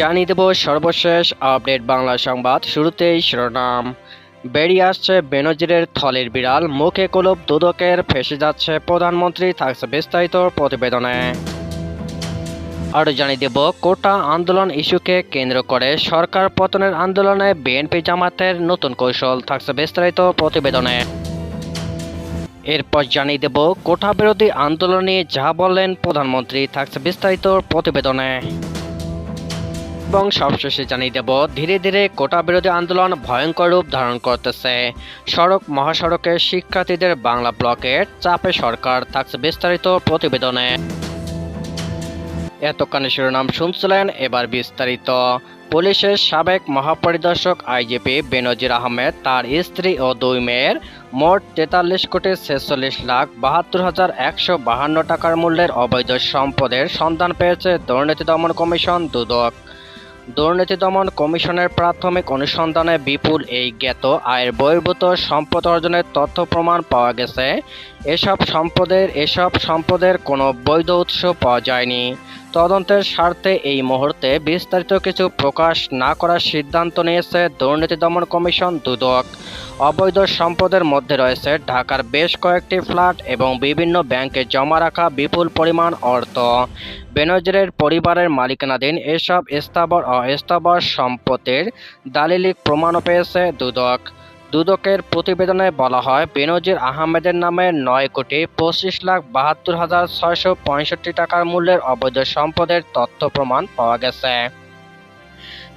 জানিয়ে দেব সর্বশেষ আপডেট বাংলা সংবাদ। শুরুতেই শিরোনাম। বেরিয়ে আসছে বেনজিরের থলের বিড়াল। মুখে কলব দুদকের ফেসে যাচ্ছে প্রধানমন্ত্রী। থাকছে বিস্তারিত প্রতিবেদনে। আরও জানিয়ে দেব, কোটা আন্দোলন ইস্যুকে কেন্দ্র করে সরকার পতনের আন্দোলনে বিএনপি জামাতের নতুন কৌশল। থাকছে বিস্তারিত প্রতিবেদনে। এরপর জানিয়ে দেব, কোটা বিরোধী আন্দোলনে যা বললেন প্রধানমন্ত্রী। থাকছে বিস্তারিত প্রতিবেদনে। এবং সবশেষে জানিয়ে দেব, ধীরে ধীরে কোটা বিরোধী আন্দোলন ভয়ঙ্কর রূপ ধারণ করতেছে। সড়ক মহাসড়কে শিক্ষার্থীদের বাংলা ব্লকের চাপে সরকার থাকছে বিস্তারিত প্রতিবেদনে। এতক্ষণে শিরোনাম শুনছিলেন, এবার বিস্তারিত। পুলিশের সাবেক মহাপরিদর্শক আইজিপি বেনজির আহমেদ, তার স্ত্রী ও দুই মেয়ের মোট তেতাল্লিশ কোটি ছেচল্লিশ লাখ বাহাত্তর হাজার একশো বাহান্ন টাকার মূল্যের অবৈধ সম্পদের সন্ধান পেয়েছে দুর্নীতি দমন কমিশন দুদক। দুর্নীতি দমন কমিশনের প্রাথমিক অনুসন্ধানে বিপুল এই জ্ঞাত আয়ের বহির্ভূত সম্পদ অর্জনের তথ্য প্রমাণ পাওয়া গেছে। এসব সম্পদের এসব সম্পদের কোনো বৈধ উৎস পাওয়া যায়নি। তদন্তের স্বার্থে এই মুহূর্তে বিস্তারিত কিছু প্রকাশ না করার সিদ্ধান্ত নিয়েছে দুর্নীতি দমন কমিশন দুদক। অবৈধ সম্পদের মধ্যে রয়েছে ঢাকার বেশ কয়েকটি ফ্ল্যাট এবং বিভিন্ন ব্যাংকে জমা রাখা বিপুল পরিমাণ অর্থ। বেনজরের পরিবারের মালিকানাধীন এসব স্থাবর অস্থাবর স্থাবর সম্পত্তির দালিলিক প্রমাণও পেয়েছে দুদক। দুদকের প্রতিবেদনে বলা হয়, বেনজির আহমেদের নামে নয় কোটি পঁচিশ লাখ বাহাত্তর হাজার ছয়শো পঁয়ষট্টি টাকার মূল্যের অবৈধ সম্পদের তথ্য প্রমাণ পাওয়া গেছে।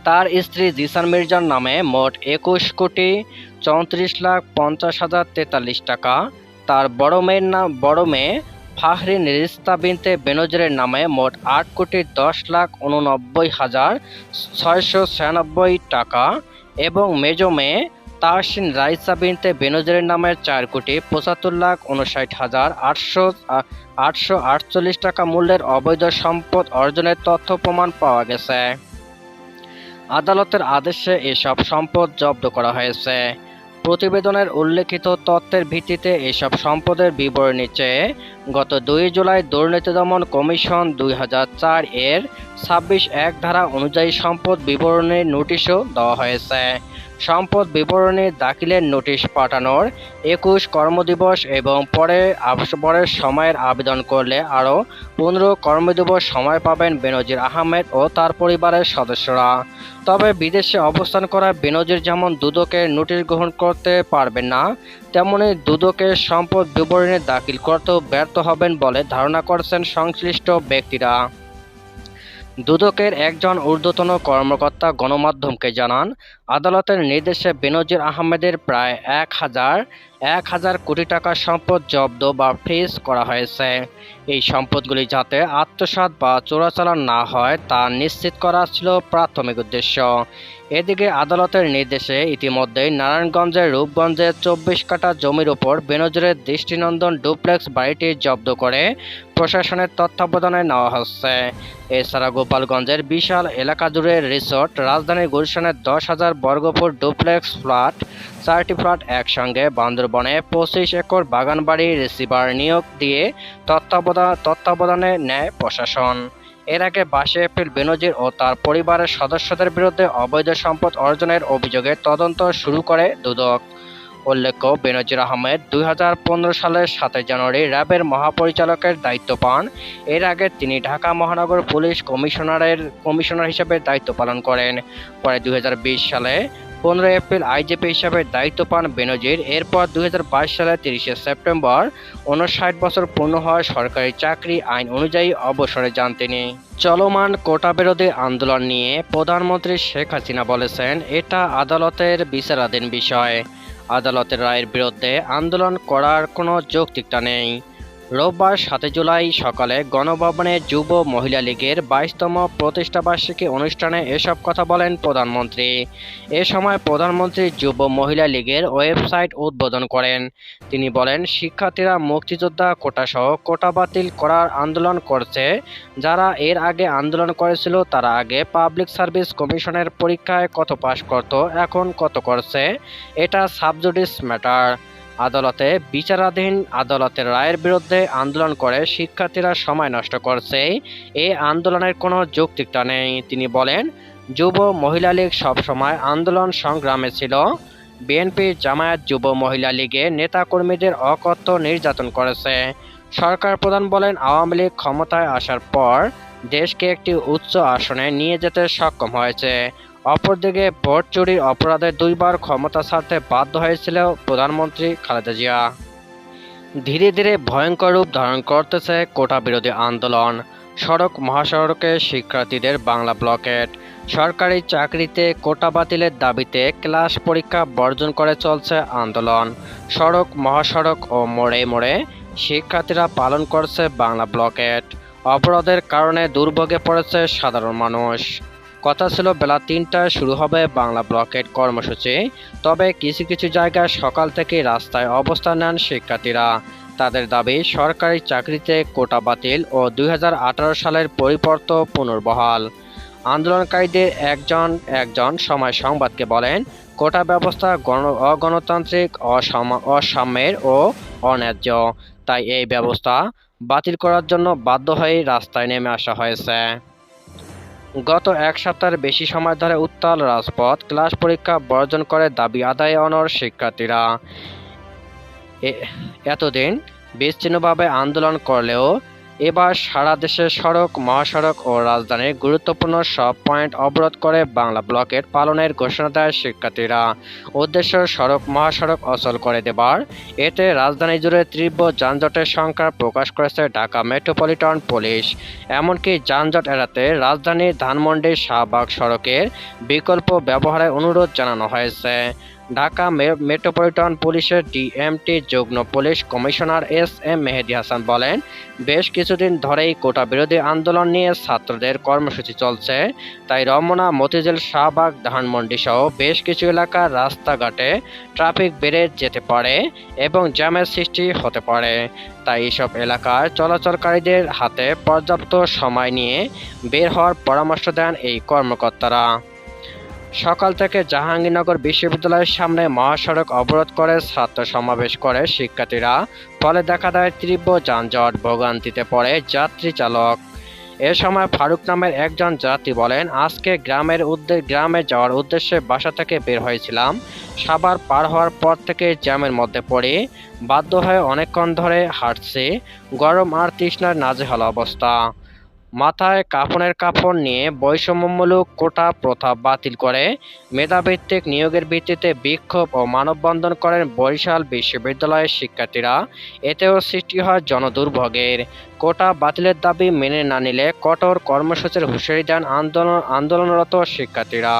তার স্ত্রী জিসান মির্জার নামে মোট একুশ কোটি চৌত্রিশ লাখ পঞ্চাশ হাজার তেতাল্লিশ টাকা। তার বড় মেয়ের নাম, বড় মেয়ে ফাহরিন রিস্তা বিনতে বেনজিরের নামে মোট আট কোটি দশ লাখ উননব্বই হাজার ছয়শো ছিয়ানব্বই টাকা এবং মেজ মেয়ে তাহসিন রাইসা বিনতে বেনজিরের নামে চার কোটি পঁচাত্তর লাখ উনষাট হাজার আটশো আটশো আটচল্লিশ টাকা মূল্যের অবৈধ সম্পদ অর্জনের তথ্য প্রমাণ পাওয়া গেছে। আদালতের আদেশে এসব সম্পদ জব্দ করা হয়েছে। প্রতিবেদনের উল্লেখিত তথ্যের ভিত্তিতে এসব সম্পদের বিবরণী চেয়ে গত দুই জুলাই দুর্নীতি দমন কমিশন দুই হাজার চার এর ছাব্বিশ এক ধারা অনুযায়ী সম্পদ বিবরণীর নোটিশও দেওয়া হয়েছে। সম্পদ বিবরণী দাখিলের নোটিশ পাঠানোর একুশ কর্মদিবস এবং পরে পরের সময়ের আবেদন করলে আরও পনেরো কর্মদিবস সময় পাবেন বেনজির আহমেদ ও তার পরিবারের সদস্যরা। তবে বিদেশে অবস্থান করা বেনজির যেমন দুদকের নোটিশ গ্রহণ করতে পারবেন না, তেমনি দুদকের সম্পদ বিবরণী দাখিল করতেও ব্যর্থ হবেন বলে ধারণা করছেন সংশ্লিষ্ট ব্যক্তিরা। দুদকের একজন ঊর্ধ্বতন কর্মকর্তা গণমাধ্যমকে জানান আদালতের নির্দেশে বেনজির আহমেদের প্রায় এক হাজার এক হাজার কোটি টাকার সম্পদ জব্দ বা ফ্রিজ করা হয়েছে। এই সম্পদগুলি যাতে আত্মসাৎ বা চোরাচালান না হয় তা নিশ্চিত করা ছিল প্রাথমিক উদ্দেশ্য। এদিকে আদালতের নির্দেশে ইতিমধ্যেই নারায়ণগঞ্জের রূপগঞ্জে চব্বিশ কাঠা জমির ওপর বেনজিরের দৃষ্টিনন্দন ডুপ্লেক্স বাড়িটি জব্দ করে প্রশাসনের তত্ত্বাবধানে নেওয়া হচ্ছে। এছাড়া গোপালগঞ্জের বিশাল এলাকা জুড়ে রিসোর্ট রাজধানী গুলশানের দশ হাজার বর্গফুট ডুপ্লেক্স ফ্ল্যাট, চারটি ফ্ল্যাট একসঙ্গে, বান্দরবনে পঁচিশ একর বাগানবাড়ি রিসিভার নিয়োগ দিয়ে তত্ত্বাবধান তত্ত্বাবধানে নেয় প্রশাসন। এর আগে বাইশে এপ্রিল বেনজির ও তার পরিবারের সদস্যদের বিরুদ্ধে অবৈধ সম্পদ অর্জনের অভিযোগে তদন্ত শুরু করে দুদক। উল্লেখ্য, বেনজির আহমেদ দুই হাজার পনেরো সালের সাতই জানুয়ারি র্যাবের মহাপরিচালকের দায়িত্ব পান। এর আগে তিনি ঢাকা মহানগর পুলিশ কমিশনারের কমিশনার হিসেবে দায়িত্ব পালন করেন। পরে দুই হাজার বিশ সালে পনেরো এপ্রিল আইজিপি হিসাবে দায়িত্ব পান বেনজির। এরপর দুই সালে তিরিশে সেপ্টেম্বর উনষাট বছর পূর্ণ হওয়ার সরকারি চাকরি আইন অনুযায়ী অবসরে যান তিনি। চলমান কোটা বিরোধী আন্দোলন নিয়ে প্রধানমন্ত্রী শেখ হাসিনা বলেছেন, এটা আদালতের বিচারাধীন বিষয়। আদালতের রায়ের বিরুদ্ধে আন্দোলন করার কোনো যৌক্তিকতা নেই। রোববার সাতই জুলাই সকালে গণভবনে যুব মহিলা লীগের বাইশতম প্রতিষ্ঠাবার্ষিকী অনুষ্ঠানে এসব কথা বলেন প্রধানমন্ত্রী। এ সময় প্রধানমন্ত্রী যুব মহিলা লীগের ওয়েবসাইট উদ্বোধন করেন। তিনি বলেন, শিক্ষার্থীরা মুক্তিযোদ্ধা কোটাসহ কোটা বাতিল করার আন্দোলন করছে। যারা এর আগে আন্দোলন করেছিল, তারা আগে পাবলিক সার্ভিস কমিশনের পরীক্ষায় কত পাশ করত, এখন কত করছে, এটা সাবজুডিস ম্যাটার। আদালতে বিচারাধীন আদালতের রায়ের বিরুদ্ধে আন্দোলন করে শিক্ষার্থীরা সময় নষ্ট করছে। এই আন্দোলনের কোনো যৌক্তিকতা নেই। তিনি বলেন, যুব মহিলা লীগ সবসময় আন্দোলন সংগ্রামে ছিল। বিএনপি জামায়াত যুব মহিলা লীগে নেতাকর্মীদের অকথ্য নির্যাতন করেছে। সরকার প্রধান বলেন, আওয়ামী লীগ ক্ষমতায় আসার পর দেশকে একটি উচ্চ আসনে নিয়ে যেতে সক্ষম হয়েছে। অপরদিকে ভোট চুরির অপরাধে দুইবার ক্ষমতা ছাড়তে বাধ্য হয়েছিল প্রধানমন্ত্রী খালেদা জিয়া। ধীরে ধীরে ভয়ঙ্কর রূপ ধারণ করতেছে কোটা বিরোধী আন্দোলন। সড়ক মহাসড়কে শিক্ষার্থীদের বাংলা ব্লকেট। সরকারি চাকরিতে কোটা বাতিলের দাবিতে ক্লাস পরীক্ষা বর্জন করে চলছে আন্দোলন। সড়ক মহাসড়ক ও মোড়ে মোড়ে শিক্ষার্থীরা পালন করছে বাংলা ব্লকেট। অপরাধের কারণে দুর্ভোগে পড়েছে সাধারণ মানুষ। কথা ছিল বেলা তিনটায় শুরু হবে বাংলা ব্লকেট কর্মসূচি। তবে কিছু কিছু জায়গায় সকাল থেকে রাস্তায় অবস্থান নেন শিক্ষার্থীরা। তাদের দাবি, সরকারি চাকরিতে কোটা বাতিল ও দুই হাজার আঠারো সালের পরিবর্ত পুনর্বহাল। আন্দোলনকারীদের একজন একজন সময় সংবাদকে বলেন, কোটা ব্যবস্থা গণ, অগণতান্ত্রিক, অসাম- অসাম্যের ও অন্যায্য। তাই এই ব্যবস্থা বাতিল করার জন্য বাধ্য হয়ে রাস্তায় নেমে আসা হয়েছে। গত এক সপ্তাহের বেশি সময় ধরে উত্তাল রাজপথ ক্লাস পরীক্ষা বর্জন করে দাবি আদায়ে অনর শিক্ষার্থীরা। এতদিন বিচ্ছিন্নভাবে আন্দোলন করলেও এবার সারা দেশে সড়ক, মহাসড়ক ও রাজধানীর গুরুত্বপূর্ণ সব পয়েন্ট অবরোধ করে বাংলা ব্লকের পালনের ঘোষণা দেয় শিক্ষার্থীরা। উদ্দেশ্য সড়ক, মহাসড়ক অচল করে দেবার। এতে রাজধানী জুড়ে তীব্র যানজটের সংখ্যা প্রকাশ করেছে ঢাকা মেট্রোপলিটন পুলিশ। এমনকি যানজট এড়াতে রাজধানীর ধানমন্ডি শাহবাগ সড়কের বিকল্প ব্যবহারের অনুরোধ জানানো হয়েছে। ঢাকা মেট্রোপলিটন পুলিশের ডিএমটি যুগ্ম police commissioner S M Mehedi Hasan বলেন, বেশ কিছুদিন ধরেই কোটা বিরোধী আন্দোলন নিয়ে ছাত্রদের কর্মসূচি চলছে। তাই রমনা, মতিঝিল, শাহবাগ ধানমন্ডি সহ বেশ কিছু এলাকার রাস্তাঘাটে ট্রাফিক বেড়ে যেতে পারে এবং জ্যামের সৃষ্টি হতে পারে। তাই এসব এলাকার চলাচলকারীদের হাতে পর্যাপ্ত সময় নিয়ে বের হওয়ার পরামর্শ দেন এই কর্মকর্তারা। সকাল থেকে জাহাঙ্গীরনগর বিশ্ববিদ্যালয়ের সামনে মহাসড়ক অবরোধ করে ছাত্র সমাবেশ করে শিক্ষার্থীরা। ফলে দেখা দেয় তীব্র যানজট, ভোগান্তিতে পড়ে যাত্রী চালক। এ সময় ফারুক নামের একজন যাত্রী বলেন, আজকে গ্রামের উদ্দে, গ্রামে যাওয়ার উদ্দেশ্যে বাসা থেকে বের হয়েছিলাম। সাবার পার হওয়ার পর থেকে জ্যামের মধ্যে পড়ে। বাধ্য হয়ে অনেকক্ষণ ধরে হাঁটছে। গরম আর তৃষ্ণার নাজেহাল অবস্থা। মাথায় কাফনের কাপড় নিয়ে বৈষম্যমূলক কোটা প্রথা বাতিল করে। মেধাভিত্তিক নিয়োগের ভিত্তিতে বিক্ষোভ ও মানববন্ধন করেন বরিশাল বিশ্ববিদ্যালয়ের শিক্ষার্থীরা। এতেও সৃষ্টি হয় জনদুর্ভোগের। কোটা বাতিলের দাবি মেনে না নিলে কঠোর কর্মসূচির হুঁশিয়ারি দেন আন্দোলন আন্দোলনরত শিক্ষার্থীরা।